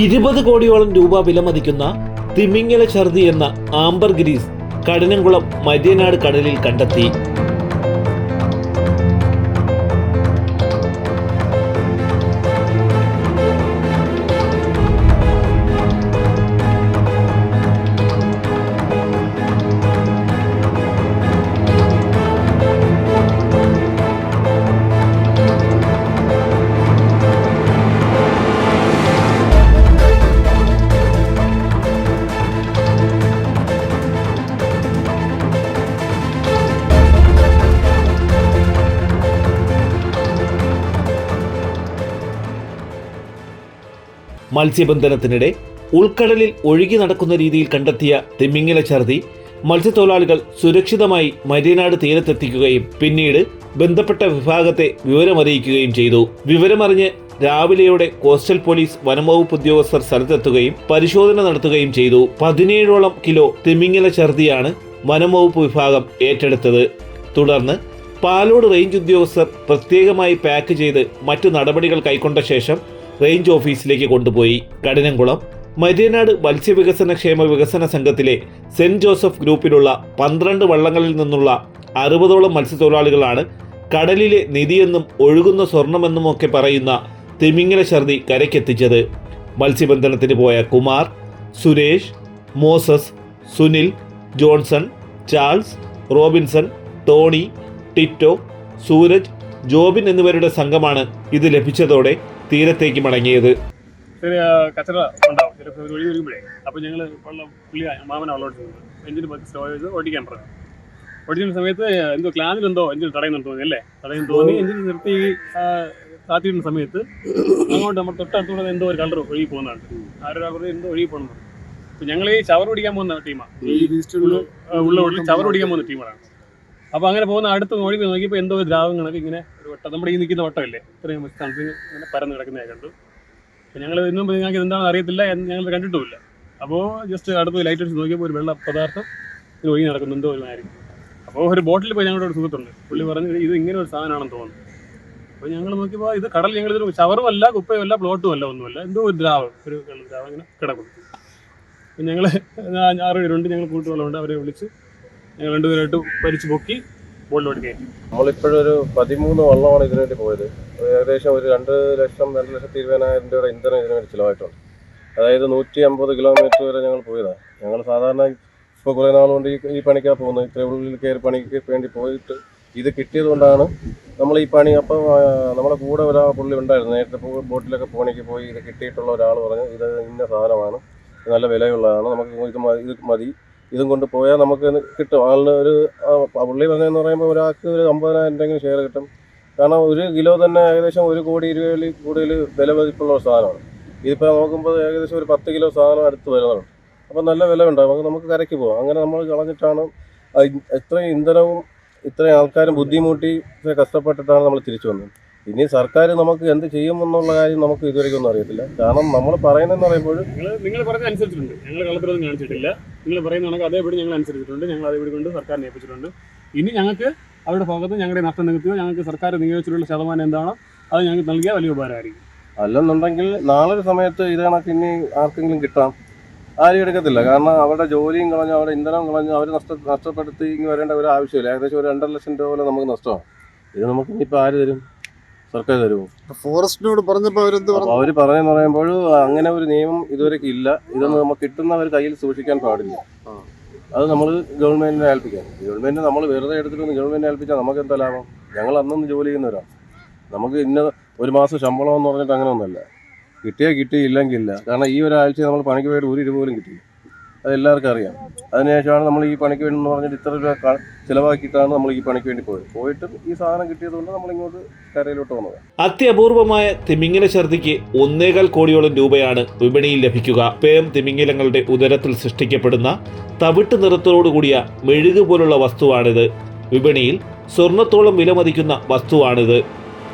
ഇരുപത് കോടിയോളം രൂപ വിലമതിക്കുന്ന തിമിങ്ങല ഛർദി എന്ന ആംബർ ഗ്രീസ് കഠിനംകുളം മര്യനാട് കടലിൽ കണ്ടെത്തി. മത്സ്യബന്ധനത്തിനിടെ ഉൾക്കടലിൽ ഒഴുകി നടക്കുന്ന രീതിയിൽ കണ്ടെത്തിയ തിമിങ്ങില ഛർദി മത്സ്യത്തൊഴിലാളികൾ സുരക്ഷിതമായി മരിയനാട് തീരത്തെത്തിക്കുകയും പിന്നീട് ബന്ധപ്പെട്ട വിഭാഗത്തെ വിവരമറിയിക്കുകയും ചെയ്തു. വിവരമറിഞ്ഞ് രാവിലെയോടെ കോസ്റ്റൽ പോലീസ് വനംവകുപ്പ് ഉദ്യോഗസ്ഥർ സ്ഥലത്തെത്തുകയും പരിശോധന നടത്തുകയും ചെയ്തു. പതിനേഴോളം കിലോ തിമിങ്ങില ഛർദിയാണ് വനംവകുപ്പ് വിഭാഗം ഏറ്റെടുത്തത്. തുടർന്ന് പാലോട് റേഞ്ച് ഉദ്യോഗസ്ഥർ പ്രത്യേകമായി പാക്ക് ചെയ്ത് മറ്റു നടപടികൾ കൈക്കൊണ്ട ശേഷം റേഞ്ച് ഓഫീസിലേക്ക് കൊണ്ടുപോയി കഠിനംകുളം മര്യനാട് മത്സ്യവികസന ക്ഷേമ വികസന സംഘത്തിലെ സെന്റ് ജോസഫ് ഗ്രൂപ്പിലുള്ള പന്ത്രണ്ട് വള്ളങ്ങളിൽ നിന്നുള്ള അറുപതോളം മത്സ്യത്തൊഴിലാളികളാണ് കടലിലെ നിധിയെന്നും ഒഴുകുന്ന സ്വർണമെന്നും ഒക്കെ പറയുന്ന തിമിങ്ങല ഛർദി കരയ്ക്കെത്തിച്ചത്. മത്സ്യബന്ധനത്തിന് പോയ Kumar Suresh Moses Sunil Johnson Charles Robinson Tony Tito Sooraj Jobin എന്നിവരുടെ സംഘമാണ് ഇത് ലഭിച്ചതോടെ തീരത്തേക്ക് മടങ്ങിയത്. ചെറിയ കച്ചറ ഉണ്ടാവും. ചില ഒരു വരുമ്പോഴേ. അപ്പോൾ ഞങ്ങൾ വെള്ളം പുള്ളി മാമന വെള്ളം എടുക്കുന്നത് എഞ്ചിന് പറ്റി സ്ലോ ചെയ്ത് ഓടിക്കാൻ പറഞ്ഞു. ഓടിക്കുന്ന സമയത്ത് എന്തോ ക്ലാനിലെന്തോ എഞ്ചിൻ തടയുന്നുണ്ട് തോന്നി അല്ലേ? തടയുന്നു തോന്നി എഞ്ചിൻ നിർത്തി ആ, താത്തിയിടുന്ന സമയത്ത് അങ്ങോട്ട് നമ്മൾ തൊട്ടടുത്തൂടെ എന്തോ ഒരു കളർ ഒഴുകി പോകുന്നതാണ്. ആരോ കൂടെ എന്തോ ഒഴുകി പോകുന്നു അപ്പോൾ ഞങ്ങൾ ഈ ചവർ ഓടിക്കാൻ പോകുന്ന ടീമാണ് ഈ ഉള്ള ഉള്ള ചവർ ഓടിക്കാൻ പോകുന്ന ടീമാണ് അപ്പോൾ അങ്ങനെ പോകുന്ന അടുത്ത് നോക്കി നോക്കിയപ്പോൾ എന്തോ ദ്രാവകങ്ങളൊക്കെ ഇങ്ങനെ ഒരു വട്ടം. നമ്മുടെ ഈ നിൽക്കുന്ന വട്ടമല്ലേ? ഇത്രയും സംതിങ് ഇങ്ങനെ പരന്ന് കിടക്കുന്നതായി കണ്ടു. ഞങ്ങൾ ഇന്നും ഞങ്ങൾക്ക് എന്താണെന്ന് അറിയത്തില്ല. ഞങ്ങൾ കണ്ടിട്ടുമില്ല. അപ്പോൾ ജസ്റ്റ് അടുത്ത് ലൈറ്റ് അടിച്ച് നോക്കിയപ്പോൾ ഒരു വെള്ള പദാർത്ഥം ഇത് ഒഴുകി ഒരു മാതിരി. അപ്പോൾ ഒരു ബോട്ടിൽ പോയി ഞങ്ങളുടെ ഒരു സുഹൃത്തുണ്ട്. പുള്ളി പറഞ്ഞു ഇത് ഇങ്ങനെ ഒരു സാധനമാണെന്ന് തോന്നുന്നു. അപ്പോൾ ഞങ്ങൾ നോക്കിയപ്പോൾ ഇത് കടൽ ഞങ്ങൾ ഇതൊരു ചവറും അല്ല കുപ്പയും അല്ല പ്ലോട്ടും അല്ല ഒന്നുമല്ല. എന്തോ ഒരു ദ്രാവകം ഒരു ദ്രാവം ഇങ്ങനെ കിടക്കുന്നു. ഞങ്ങൾ ആറ് പേരുണ്ട്. ഞങ്ങൾ കൂട്ടുകളുണ്ട് അവരെ വിളിച്ച് രണ്ടുപേരായിട്ട് പരിച്ചു പൊക്കി ബോട്ടിലോട്ട് കയറ്റി നമ്മളിപ്പോഴും ഒരു പതിമൂന്ന് വള്ളമാണ് ഇതിനു വേണ്ടി പോയത്. ഏകദേശം ഒരു രണ്ട് ലക്ഷം രണ്ട് ലക്ഷത്തി ഇരുപതിനായിരം രൂപയുടെ ഇന്ധനം ഇതിനു വേണ്ടി ചിലവായിട്ടുണ്ട്. അതായത് നൂറ്റി അമ്പത് കിലോമീറ്റർ വരെ ഞങ്ങൾ പോയതാണ് ഞങ്ങൾ സാധാരണ ഇപ്പോൾ കുറേ നാളുകൊണ്ട് കൊണ്ട് ഈ ഈ പണിക്കാണ് പോകുന്നത്. ഇത്ര ഉള്ളിൽ കയറി പണിക്ക് വേണ്ടി പോയിട്ട് ഇത് കിട്ടിയത് കൊണ്ടാണ് നമ്മൾ ഈ പണി അപ്പം നമ്മുടെ കൂടെ ഒരാൾ പുള്ളി ഉണ്ടായിരുന്നു. നേരത്തെ ബോട്ടിലൊക്കെ പോണിക്ക് പോയി ഇത് കിട്ടിയിട്ടുള്ള ഒരാൾ പറഞ്ഞു ഇത് ഇന്ന സാധനമാണ്. നല്ല വിലയുള്ളതാണ്. നമുക്ക് ഇത് ഇത് മതി. ഇതും കൊണ്ട് പോയാൽ നമുക്ക് കിട്ടും. ആളിന് ഒരു പുള്ളി പറഞ്ഞതെന്ന് പറയുമ്പോൾ ഒരാൾക്ക് ഒരു അമ്പതിനായിരം രൂപയെങ്കിലും ഷെയർ കിട്ടും. കാരണം ഒരു കിലോ തന്നെ ഏകദേശം ഒരു കോടി ഇരുപതിൽ കൂടുതൽ വില മതിപ്പുള്ള ഒരു സാധനമാണ്. ഇതിപ്പോൾ നോക്കുമ്പോൾ ഏകദേശം ഒരു പത്ത് കിലോ സാധനം അടുത്ത് വരുന്നുണ്ട്. അപ്പം നല്ല വില ഉണ്ടാകും അപ്പോൾ നമുക്ക് കരയ്ക്ക് പോകാം അങ്ങനെ നമ്മൾ കളഞ്ഞിട്ടാണ് ഇത്രയും ഇന്ധനവും ഇത്രയും ആൾക്കാരും ബുദ്ധിമുട്ടി കഷ്ടപ്പെട്ടിട്ടാണ് നമ്മൾ തിരിച്ചു വന്നത്. ഇനി സർക്കാർ നമുക്ക് എന്ത് ചെയ്യുമെന്നുള്ള കാര്യം നമുക്ക് ഇതുവരെയൊന്നും അറിയത്തില്ല. കാരണം നമ്മൾ പറയുന്നതെന്ന് പറയുമ്പോൾ നിങ്ങൾ പറഞ്ഞ അനുസരിച്ചിട്ടുണ്ട്. ഞങ്ങൾ കള്ളത്തിലൊന്നും കാണിച്ചിട്ടില്ല. നിങ്ങൾ പറയുന്ന കണക്ക് അതേപടി ഞങ്ങൾ അനുസരിച്ചിട്ടുണ്ട്. ഞങ്ങൾ അതേപടി കൊണ്ട് സർക്കാർ നിയമിച്ചിട്ടുണ്ട്. ഇനി ഞങ്ങൾക്ക് അവരുടെ ഭാഗത്ത് ഞങ്ങളുടെ നഷ്ടം നികത്തിയോ ഞങ്ങൾക്ക് സർക്കാർ നിയോഗിച്ചിട്ടുള്ള ശതമാനം എന്താണോ അത് ഞങ്ങൾക്ക് നൽകിയ വലിയ ഉപകാരമായിരിക്കും. അല്ലെന്നുണ്ടെങ്കിൽ നാളെ ഒരു സമയത്ത് ഇത് കണക്ക് ഇനി ആർക്കെങ്കിലും കിട്ടാം. ആരും എടുക്കത്തില്ല. കാരണം അവരുടെ ജോലിയും കളഞ്ഞു അവരുടെ ഇന്ധനം കളഞ്ഞു അവർ നഷ്ട നഷ്ടപ്പെടുത്തി വരേണ്ട ഒരു ആവശ്യമില്ല. ഏകദേശം ഒരു രണ്ടര ലക്ഷം രൂപ പോലെ നമുക്ക് നഷ്ടമാണ്. ഇത് നമുക്ക് ഇനിയിപ്പോൾ ആര് തരും? സർക്കാർ തരുമോ? ഫോറസ്റ്റിനോട് പറഞ്ഞപ്പോ അവരെന്ത് പറഞ്ഞു? അവർ പറയുന്ന പറയുമ്പോൾ അങ്ങനെ ഒരു നിയമം ഇതുവരെ ഇല്ല. ഇതൊന്നും നമുക്ക് കിട്ടുന്നവർ കയ്യിൽ സൂക്ഷിക്കാൻ പാടില്ല. അത് നമ്മൾ ഗവൺമെന്റിനെ ഏൽപ്പിക്കാം. ഗവൺമെന്റ് നമ്മൾ വെറുതെ എടുത്തിട്ട് ഗവൺമെന്റിനെ ഏൽപ്പിച്ചാൽ നമുക്ക് എന്താ ലാഭം? ഞങ്ങൾ അന്നൊന്നും ജോലി ചെയ്യുന്നവരാണ് നമുക്ക് ഇന്ന ഒരു മാസം ശമ്പളം എന്ന് പറഞ്ഞിട്ട് അങ്ങനെ ഒന്നല്ല. കിട്ടിയാൽ കിട്ടി ഇല്ലെങ്കിൽ ഇല്ല കാരണം ഈ ഒരാഴ്ച നമ്മൾ പണിക്ക് പോയിട്ട് ഒരു രൂപ പോലും കിട്ടി അത് എല്ലാവർക്കും അറിയാം. അതിനുശേഷമാണ് നമ്മൾ ഈ പണിക്ക് വേണ്ടി എന്ന് പറഞ്ഞിട്ട് ഇത്ര രൂപ ചിലവാക്കിയിട്ടാണ് നമ്മൾ ഈ പണിക്ക് വേണ്ടി പോയത്. പോയിട്ട് ഈ സാധനം കിട്ടിയതുകൊണ്ട് നമ്മൾ ഇങ്ങോട്ട് കരയിലോട്ട് വന്നത്. അത്യപൂർവമായ തിമിംഗല ഛർദിക്ക് ഒന്നേകാൽ കോടിയോളം രൂപയാണ് വിപണിയിൽ ലഭിക്കുക. പേം തിമിംഗലങ്ങളുടെ ഉദരത്തിൽ സൃഷ്ടിക്കപ്പെടുന്ന തവിട്ട് നിറത്തോടുകൂടിയ മെഴുക് പോലുള്ള വസ്തുവാണിത്. വിപണിയിൽ സ്വർണത്തോളം വിലമതിക്കുന്ന വസ്തുവാണിത്.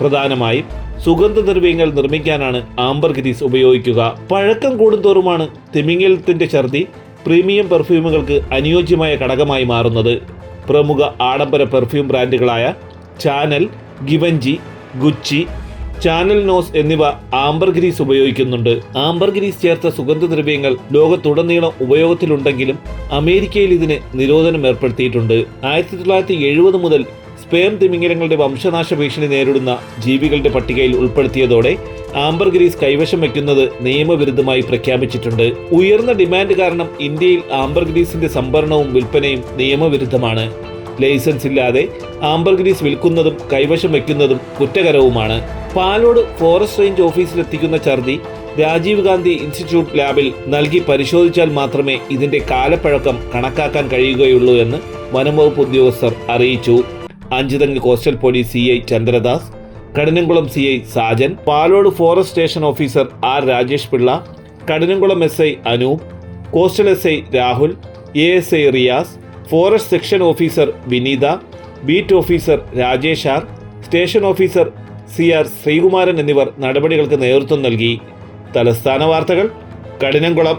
പ്രധാനമായും സുഗന്ധദ്രവ്യങ്ങൾ നിർമ്മിക്കാനാണ് ആംബർ ഗ്രീസ് ഉപയോഗിക്കുക. പഴക്കം കൂടുന്തോറുമാണ് തിമിംഗലത്തിന്റെ ഛർദി പ്രീമിയം പെർഫ്യൂമുകൾക്ക് അനുയോജ്യമായ ഘടകമായി മാറുന്നത് പ്രമുഖ ആഡംബര പെർഫ്യൂം ബ്രാൻഡുകളായ ചാനൽ ഗിവഞ്ചി ഗുച്ചി ചാനൽ നോസ് എന്നിവ ആംബർഗ്രീസ് ഉപയോഗിക്കുന്നുണ്ട്. ആംബർഗ്രീസ് ചേർത്ത സുഗന്ധദ്രവ്യങ്ങൾ ലോകത്തുടനീളം ഉപയോഗത്തിലുണ്ടെങ്കിലും അമേരിക്കയിൽ ഇതിന് നിരോധനം ഏർപ്പെടുത്തിയിട്ടുണ്ട്. ആയിരത്തി തൊള്ളായിരത്തി എഴുപത് മുതൽ സ്പേം തിമിംഗലങ്ങളുടെ വംശനാശ ഭീഷണി നേരിടുന്ന ജീവികളുടെ പട്ടികയിൽ ഉൾപ്പെടുത്തിയതോടെ ആംബർ ഗ്രീസ് കൈവശം വയ്ക്കുന്നത് നിയമവിരുദ്ധമായി പ്രഖ്യാപിച്ചിട്ടുണ്ട്. ഉയർന്ന ഡിമാൻഡ് കാരണം ഇന്ത്യയിൽ ആംബർ ഗ്രീസിന്റെ സംഭരണവും വിൽപ്പനയും നിയമവിരുദ്ധമാണ്. ലൈസൻസ് ഇല്ലാതെ ആംബർ ഗ്രീസ് വിൽക്കുന്നതും കൈവശം വയ്ക്കുന്നതും കുറ്റകരവുമാണ്. പാലോട് ഫോറസ്റ്റ് റേഞ്ച് ഓഫീസിലെത്തിക്കുന്ന ഛർദി രാജീവ് ഗാന്ധി ഇൻസ്റ്റിറ്റ്യൂട്ട് ലാബിൽ നൽകി പരിശോധിച്ചാൽ മാത്രമേ ഇതിന്റെ കാലപ്പഴക്കം കണക്കാക്കാൻ കഴിയുകയുള്ളൂ എന്ന് വനംവകുപ്പ് ഉദ്യോഗസ്ഥർ അറിയിച്ചു. Anchuthengu coastal police C I Chandradas Kadinamkulam C I Sajan Palode forest station officer R Rajesh Pillai Kadinamkulam S I Anoop coastal S I Rahul A S I Riyas forest section officer Vineetha beat officer Rajesh R station officer C R Sreekumaran എന്നിവർ നടപടികൾക്ക് നേതൃത്വം നൽകി. തലസ്ഥാന വാർത്തകൾ കഠിനംകുളം.